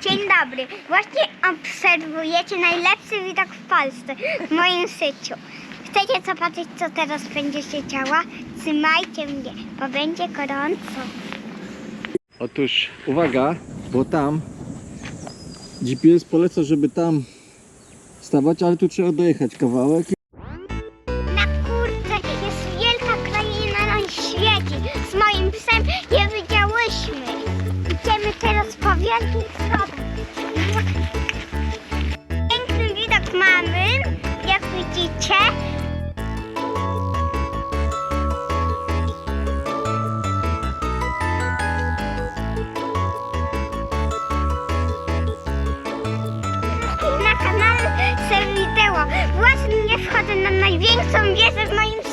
Dzień dobry. Właśnie obserwujecie najlepszy widok w Polsce w moim życiu. Chcecie zobaczyć, co teraz będzie się działo? Trzymajcie mnie, bo będzie gorąco. Otóż uwaga, bo tam GPS poleca, żeby tam stawać, ale tu trzeba dojechać kawałek. Na kurce jest wielka kraina na świecie. Z moim psem je widziałyśmy. Idziemy teraz po wielkich widzicie. Na kanale Serwideo właśnie wchodzę na największą wieżę w moim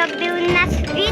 To był nasz widok